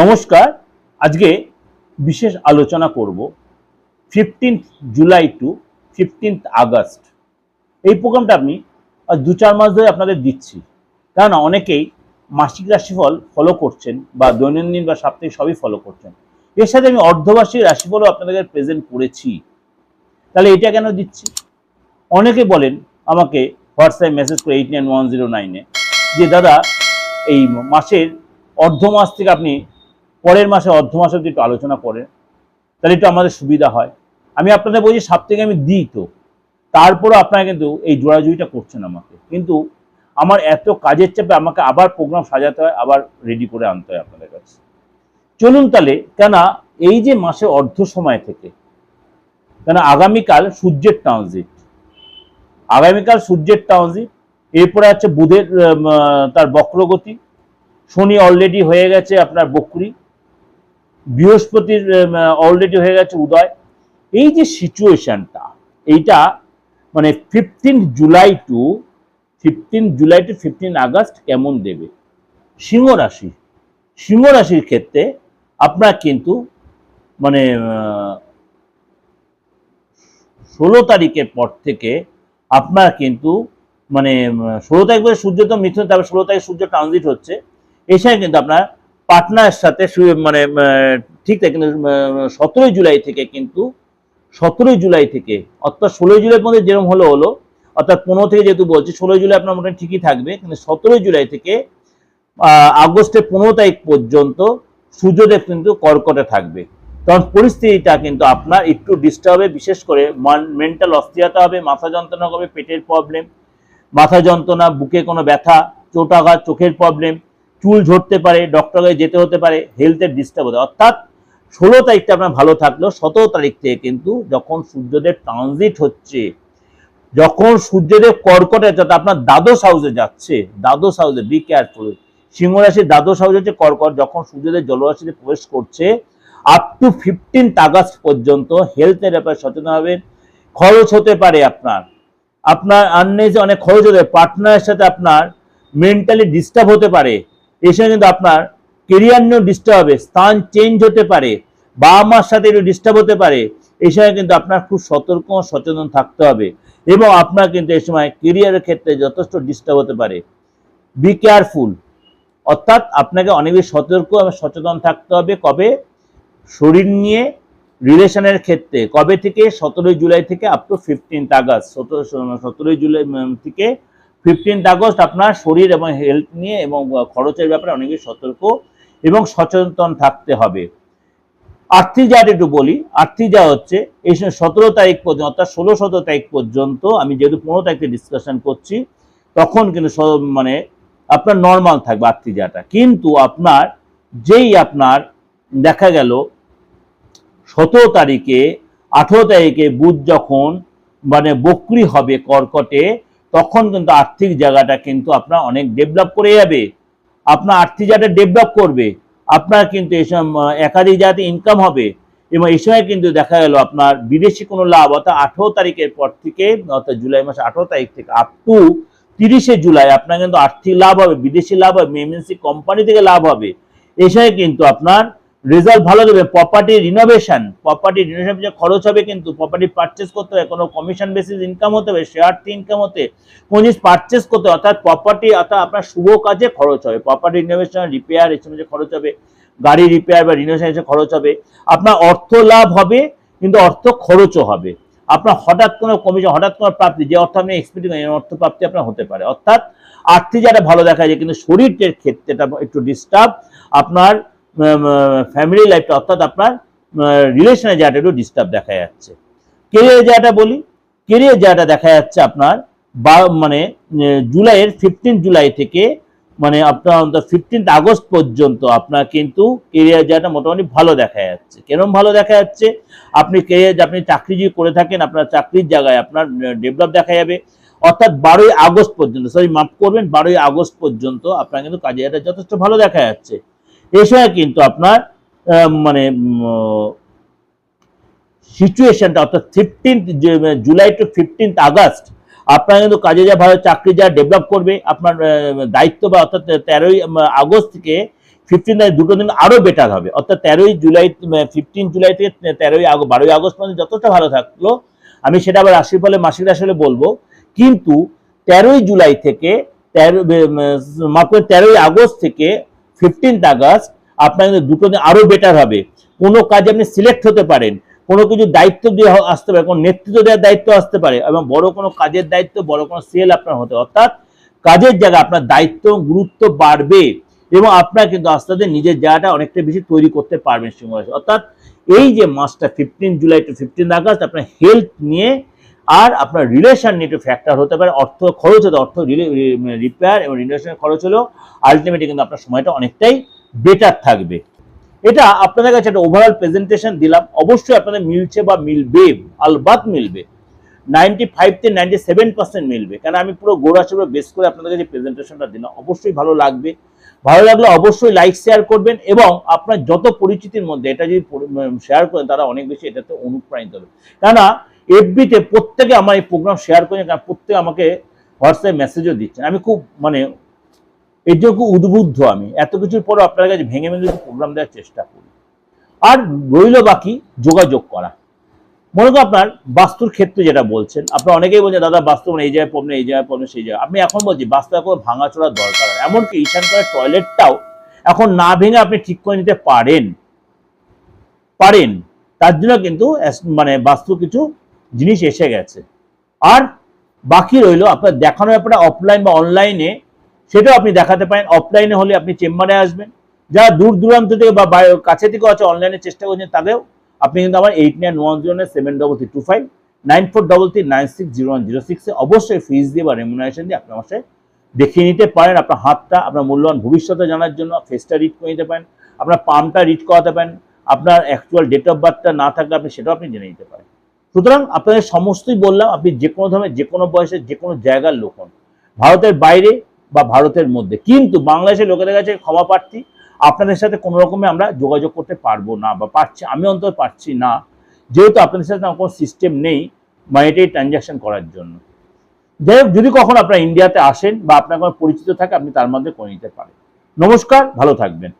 নমস্কার, আজকে বিশেষ আলোচনা করব fifteenth July to fifteenth August এই প্রোগ্রামটা আমি দু চার মাস ধরে আপনাদের দিচ্ছি। কেননা অনেকেই মাসিক রাশিফল ফলো করছেন বা দৈনন্দিন বা সাপ্তাহিক সবই ফলো করছেন। এর সাথে আমি অর্ধবার্ষিক রাশিফলও আপনাদের প্রেজেন্ট করেছি। তাহলে এটা কেন দিচ্ছি? অনেকে বলেন, আমাকে হোয়াটসঅ্যাপ মেসেজ করে এইট নাইন ওয়ান জিরো নাইনে যে, দাদা, এই মাসের অর্ধ মাস থেকে আপনি পরের মাসে, অর্ধ মাসে যদি একটু আলোচনা করেন তাহলে একটু আমাদের সুবিধা হয়। আমি আপনাদের বলছি, সাত থেকে আমি দিই তো। তারপরও আপনারা কিন্তু এই জোড়াজুড়িটা করছেন আমাকে। কিন্তু আমার এত কাজের চাপে আমাকে আবার প্রোগ্রাম সাজাতে হয়, আবার রেডি করে আনতে হয় আপনাদের কাছে। চলুন তাহলে কেন এই যে মাসে অর্ধ সময় থেকে কেন আগামীকাল সূর্যের ট্রানজিট আগামীকাল সূর্যের ট্রানজিট এরপরে আছে বুধের তার বক্রগতি। শনি অলরেডি হয়ে গেছে আপনার বকরি। বৃহস্পতির অলরেডি হয়ে গেছে উদয়। এই যে সিচুয়েশনটা এইটা মানে fifteen July to fifteen July to fifteen August কেমন দেবে? সিংহ রাশি, সিংহ রাশির ক্ষেত্রে আপনার কিন্তু মানে ষোলো তারিখের পর থেকে আপনার কিন্তু মানে ষোলো তারিখ পরে সূর্য তো মিথুন, তারপর ষোলো তারিখ সূর্য ট্রানজিট হচ্ছে। এছাড়া কিন্তু আপনার পাটনার সাথে মানে ঠিক তাই, কিন্তু সতেরোই জুলাই থেকে কিন্তু, সতেরোই জুলাই থেকে, অর্থাৎ ষোলোই জুলাই মধ্যে যেরকম হলো হলো, অর্থাৎ পনেরো থেকে যেহেতু বলছি, ষোলোই জুলাই আপনার মোটামুটি ঠিকই থাকবে, কিন্তু সতেরোই জুলাই থেকে আগস্টের পনেরো তারিখ পর্যন্ত সূর্যদেব কিন্তু কর্কটে থাকবে। তখন পরিস্থিতিটা কিন্তু আপনার একটু ডিস্টার্ব হবে বিশেষ করে মেন্টাল অস্থিরতা হবে, মাথা যন্ত্রণা হবে, পেটের প্রবলেম মাথা যন্ত্রণা, বুকে কোনো ব্যথা চোটাঘাত চোখের প্রবলেম চুল ঝরতে পারে ডক্টরে যেতে হতে পারে হেলথের ডিস্টার্ব হতে অর্থাৎ ষোলো তারিখটা আপনার ভালো থাকলেও সতেরো তারিখ থেকে কিন্তু যখন সূর্যদেব ট্রানজিট হচ্ছে, যখন সূর্যদেব কর্কটে অর্থাৎ আপনার দ্বাদশ হাউসে যাচ্ছে, দ্বাদশ হাউসে বি কেয়ারফুল সিংহ রাশির দ্বাদশ হাউসে হচ্ছে কর্কট, যখন সূর্যদেব জলরাশিতে প্রবেশ করছে আপ টু ফিফটিন আগস্ট পর্যন্ত হেলথের ব্যাপারে সচেতন হবেন খরচ হতে পারে আপনার। আপনার আননেসে অনেক খরচ হতে পারে পার্টনারের সাথে আপনার মেন্টালি ডিস্টার্ব হতে পারে। এসে কিন্তু আপনার কেরিয়ার নিয়েও ডিস্টার্ব হবে, স্থান চেঞ্জ হতে পারে, বাবা মার সাথে একটু ডিস্টার্ব হতে পারে, এই সময় কিন্তু আপনার খুব সতর্ক সচেতন থাকতে হবে এবং আপনার কিন্তু এই সময় কেরিয়ারের ক্ষেত্রে যথেষ্ট ডিস্টার্ব হতে পারে। বি কেয়ারফুল অর্থাৎ আপনাকে অনেক বেশি সতর্ক এবং সচেতন থাকতে হবে কবে? শরীর নিয়ে রিলেশনের ক্ষেত্রে। কবে থেকে? সতেরোই জুলাই থেকে আপ টু ফিফটিন্থ আগস্ট সতেরো সতেরোই জুলাই থেকে ফিফটিন্থ আগস্ট আপনার শরীর এবং হেলথ নিয়ে এবং খরচের ব্যাপারে অনেক বেশি সতর্ক এবং সচেতন থাকতে হবে। আর্থিক একটু বলি আর্থিক যা হচ্ছে, এই সময় সতেরো তারিখ পর্যন্ত অর্থাৎ ষোলো সতেরো তারিখ পর্যন্ত আমি যেহেতু পনেরো তারিখে ডিসকাশন করছি, তখন কিন্তু মানে আপনার নর্মাল থাকবে আর্থিক জায়গাটা কিন্তু আপনার যেই আপনার দেখা গেল, সতেরো তারিখে, আঠেরো তারিখে বুধ যখন মানে বকরি হবে কর্কটে তখন কিন্তু আর্থিক জায়গাটা কিন্তু আপনার অনেক ডেভেলপ করে যাবে। আপনার আর্থিক জায়গাটা ডেভেলপ করবে। আপনার কিন্তু এসব আহ, একাধিক জায়গাতে ইনকাম হবে। এবং এই সময় কিন্তু দেখা গেল আপনার বিদেশি কোনো লাভ অর্থাৎ আঠেরো তারিখের পর থেকে অর্থাৎ জুলাই মাসে আঠেরো তারিখ থেকে আপ টু তিরিশে জুলাই আপনার কিন্তু আর্থিক লাভ হবে বিদেশি লাভ হবে এমএনসি কোম্পানি থেকে লাভ হবে। এই সময় কিন্তু আপনার রেজাল্ট ভালো দেবে প্রপার্টি রিনোভেশন প্রপার্টি রিনোভেশন যে খরচ হবে কিন্তু প্রপার্টি পারচেস করতে হবে কোনো কমিশন বেসিস ইনকাম হতে হবে শেয়ার ইনকাম হতে কোন জিনিস পারচেস করতে হবে, অর্থাৎ প্রপার্টি অর্থাৎ আপনার শুভ কাজে খরচ হবে প্রপার্টি রিনোভেশন রিপেয়ার এসব যে খরচ হবে গাড়ি রিপেয়ার বা রিনোভেশন এসে খরচ হবে আপনার অর্থ লাভ হবে কিন্তু অর্থ খরচও হবে আপনার হঠাৎ কোনো কমিশন হঠাৎ কোনো প্রাপ্তি যে অর্থ আপনি এক্সপেক্ট অর্থ প্রাপ্তি আপনার হতে পারে অর্থাৎ আর্থিক যারা ভালো দেখা যায় কিন্তু শরীরের ক্ষেত্রে এটা একটু ডিস্টার্ব আপনার ফ্যামিলি লাইফটা অর্থাৎ আপনার রিলেশনের জায়গাটা একটু ডিস্টার্ব দেখা যাচ্ছে। কেরিয়ার জায়গাটা বলি কেরিয়ার জায়গাটা দেখা যাচ্ছে আপনার, বা মানে জুলাইয়ের ফিফটিন জুলাই থেকে মানে আপনার ফিফটিন্থ আগস্ট পর্যন্ত আপনার কিন্তু কেরিয়ার জায়গাটা মোটামুটি ভালো দেখা যাচ্ছে। কেরম ভালো দেখা যাচ্ছে? আপনি কেরিয়ার আপনি চাকরিজীবী করে থাকেন, আপনার চাকরির জায়গায় আপনার ডেভেলপ দেখা যাবে। অর্থাৎ বারোই আগস্ট পর্যন্ত সরি মাফ করবেন, বারোই আগস্ট পর্যন্ত আপনার কিন্তু কাজের যথেষ্ট ভালো দেখা যাচ্ছে। এ সময় কিন্তু আপনার মানে সিচুয়েশনটা অর্থাৎ fifteenth July to fifteenth August আপনার কিন্তু কাজে যা ভালো চাকরি যা ডেভেলপ করবে, আপনার দায়িত্ব বা অর্থাৎ তেরোই আগস্ট থেকে ফিফটিন দুটো দিন আরও বেটার হবে। অর্থাৎ তেরোই জুলাই ফিফটিন জুলাই থেকে তেরোই বারোই আগস্ট পর্যন্ত যতটা ভালো থাকল। আমি সেটা আবার রাশির ফলে মাসিক রাশি হলে বলব। কিন্তু তেরোই জুলাই থেকে তেরো মাত্র তেরোই আগস্ট থেকে ফিফটিন্থ আগস্ট আপনার কিন্তু দুটো দিন আরও বেটার হবে। কোনো কাজে আপনি সিলেক্ট হতে পারেন, কোনো কিছু দায়িত্ব দিয়ে আসতে পারে কোনো নেতৃত্ব দেওয়ার দায়িত্ব আসতে পারে এবং বড় কোনো কাজের দায়িত্ব, বড় কোনো সেল আপনার হতে অর্থাৎ কাজের জায়গায় আপনার দায়িত্ব গুরুত্ব বাড়বে এবং আপনার কিন্তু আস্তে আস্তে নিজের জায়গাটা অনেকটা বেশি তৈরি করতে পারবেন সিংহ অর্থাৎ এই যে মাসটা fifteen July to fifteen August আপনার হেলথ নিয়ে আর আপনার রিলেশন একটু ফ্যাক্টর হতে পারে। অর্থ খরচ হতে, অর্থ রিপেয়ার এবং রিলেশনের খরচ হলেও আলটিমেটলি কিন্তু আপনার সময়টা অনেকটাই বেটার থাকবে। এটা আপনাদের কাছে একটা ওভারঅল প্রেজেন্টেশন দিলাম। অবশ্যই আপনাদের মিলছে বা মিলবে, আলবাত মিলবে। নাইনটি ফাইভ থেকে নাইনটি সেভেন পার্সেন্ট মিলবে। কারণ আমি পুরো গোড়া হিসেবে বেস করে আপনাদের কাছে প্রেজেন্টেশনটা দিলাম। অবশ্যই ভালো লাগবে। ভালো লাগলে অবশ্যই লাইক শেয়ার করবেন এবং আপনার যত পরিচিতির মধ্যে এটা যদি শেয়ার করেন, তারা অনেক বেশি এটাতে অনুপ্রাণিত হবে। কেননা এফবিতে প্রত্যেকে আমার এই প্রোগ্রাম শেয়ার করে প্রত্যেকে আমাকে হোয়াটসঅ্যাপ মেসেজও দিচ্ছেন আমি খুব মানে এর জন্য খুব উদ্বুদ্ধ আমি। এত কিছুর পরও আপনার কাছে ভেঙে ভেঙে প্রোগ্রাম দেওয়ার চেষ্টা করি। আর রইল বাকি যোগাযোগ করা। মনে করুন আপনার বাস্তুর ক্ষেত্রে যেটা বলছেন, আপনার অনেকেই বলছেন, দাদা বাস্তু মানে এই জায়গায় প্রবলেম এই জায়গায় প্রবলেম সেই জায়গায়। আপনি এখন বলছি বাস্তু এখন ভাঙাচোরা দরকার এমনকি ঈশান করার টয়লেটটাও এখন না ভেঙে আপনি ঠিক করে নিতে পারেন। পারেন। তার জন্য কিন্তু মানে বাস্তু কিছু জিনিস এসে গেছে। আর বাকি রইল আপনার দেখানো ব্যাপারে অফলাইন বা অনলাইনে সেটাও আপনি দেখাতে পারেন। অফলাইনে হলে আপনি চেম্বারে আসবেন। যারা দূর দূরান্ত থেকে বা কাছে থেকে আছে অনলাইনে চেষ্টা করছেন তাদেরও আপনি কিন্তু আমার eight nine one zero nine seven double three two five nine four double three nine six zero one zero সিক্সে অবশ্যই ফিজ দিয়ে বা রেমুনারেশন দিয়ে আপনি আমার সাথে দেখিয়ে নিতে পারেন। আপনার হাতটা, আপনার মূল্যবান ভবিষ্যতে জানার জন্য ফেসটা রিড করে নিতে পারেন। আপনার পামটা রিড করাতে পারেন। আপনার অ্যাকচুয়াল ডেট অফ বার্থটা না থাকলে আপনি সেটাও আপনি জেনে নিতে পারেন। সুতরাং আপনাদের সমস্তই বললাম, আপনি যে কোনো ধরনের যে কোনো বয়সের যে কোনো জায়গার লোক হন। ভারতের বাইরে বা ভারতের মধ্যে। কিন্তু বাংলাদেশের লোকেদের কাছে ক্ষমা প্রার্থী, আপনাদের সাথে কোনো রকমে আমরা যোগাযোগ করতে পারব না বা পারছি, আমি অন্তত পারছি না। যেহেতু আপনাদের সাথে আমার কোনো সিস্টেম নেই মানিটারি ট্রানজাকশন করার জন্য। যাই হোক, যদি কখন আপনারা ইন্ডিয়াতে আসেন বা আপনার কোনো পরিচিত থাকে, আপনি তার মধ্যে করে নিতে পারেন। নমস্কার, ভালো থাকবেন।